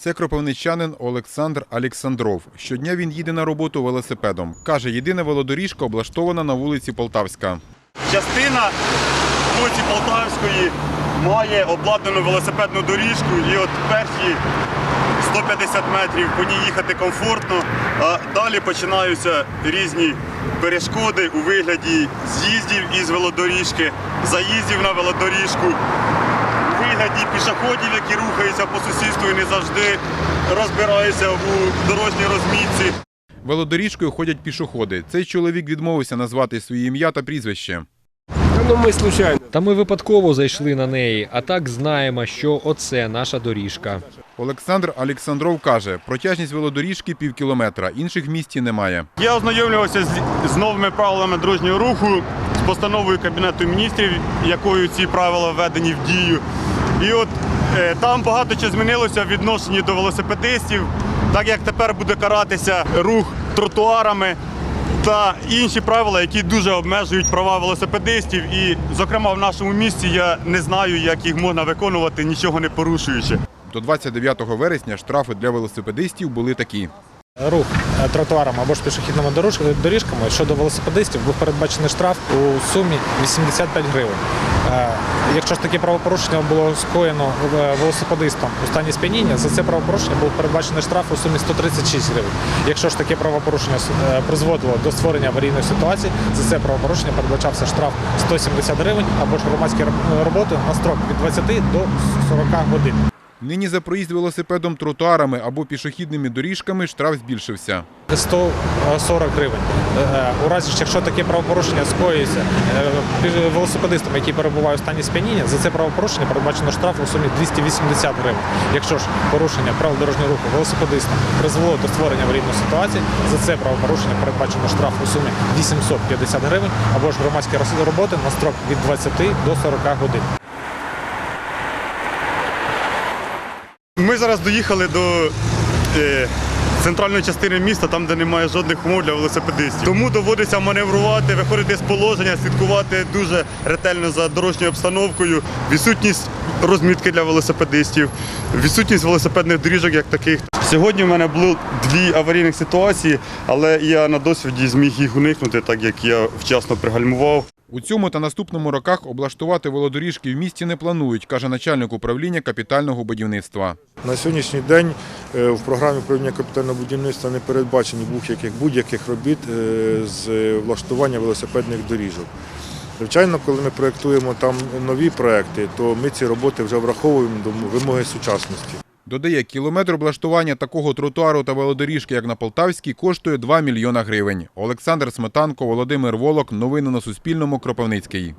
Це кропивничанин Олександр Александров. Щодня він їде на роботу велосипедом. Каже, єдина велодоріжка облаштована на вулиці Полтавська. Частина вулиці Полтавської має обладнану велосипедну доріжку і от перші 150 метрів по ній їхати комфортно, а далі починаються різні перешкоди у вигляді з'їздів із велодоріжки, заїздів на велодоріжку, вигляді пішоходів, які рухаються по сусідству і не завжди розбираються у дорожній розмітці. Велодоріжкою ходять пішоходи. Цей чоловік відмовився назвати своє ім'я та прізвище. Ну, ми случайно. Та ми випадково зайшли на неї, а так знаємо, що оце наша доріжка. Олександр Александров каже, протяжність велодоріжки пів кілометра, інших в місті немає. Я ознайомлювався з, з новими правилами дорожнього руху, постановою Кабінету міністрів, якою ці правила введені в дію. І от е, там багато чого змінилося в відношенні до велосипедистів, так як тепер буде каратися рух тротуарами та інші правила, які дуже обмежують права велосипедистів. І, зокрема, в нашому місті я не знаю, як їх можна виконувати, нічого не порушуючи. До 29 вересня штрафи для велосипедистів були такі. Рух е, тротуарами або ж пішохідними доріжками щодо велосипедистів був передбачений штраф у сумі 85 гривень. Е, Якщо ж таке правопорушення було скоєно е, велосипедистом у стані сп'яніння, за це правопорушення був передбачений штраф у сумі 136 гривень. Якщо ж таке правопорушення призводило до створення аварійної ситуації, за це правопорушення передбачався штраф 170 гривень або ж громадські роботи на строк від 20 до 40 годин. Нині за проїзд велосипедом тротуарами або пішохідними доріжками штраф збільшився. 140 гривень. Е, У разі, якщо таке правопорушення скоюється е, пі- велосипедистом, який перебуває у стані сп'яніння, за це правопорушення передбачено штраф у сумі 280 гривень. Якщо ж порушення правил дорожнього руху велосипедистом призвело до створення аварійної ситуації, за це правопорушення передбачено штраф у сумі 850 гривень або ж громадські роботи на строк від 20 до 40 годин. Ми зараз доїхали до е, центральної частини міста, там, де немає жодних умов для велосипедистів. Тому доводиться маневрувати, виходити з положення, слідкувати дуже ретельно за дорожньою обстановкою, відсутність розмітки для велосипедистів, відсутність велосипедних доріжок як таких. Сьогодні в мене було дві аварійних ситуації, але я на досвіді зміг їх уникнути, так як я вчасно пригальмував. У цьому та наступному роках облаштувати велодоріжки в місті не планують, каже начальник управління капітального будівництва. На сьогоднішній день е, в програмі управління капітального будівництва не передбачені будь-яких будь-яких робіт е, з влаштування велосипедних доріжок. Звичайно, коли ми проєктуємо там нові проекти, то ми ці роботи вже враховуємо до вимоги сучасності. Додає, кілометр облаштування такого тротуару та велодоріжки, як на Полтавській, коштує 2 мільйона гривень. Олександр Сметанко, Володимир Волок. Новини на Суспільному. Кропивницький.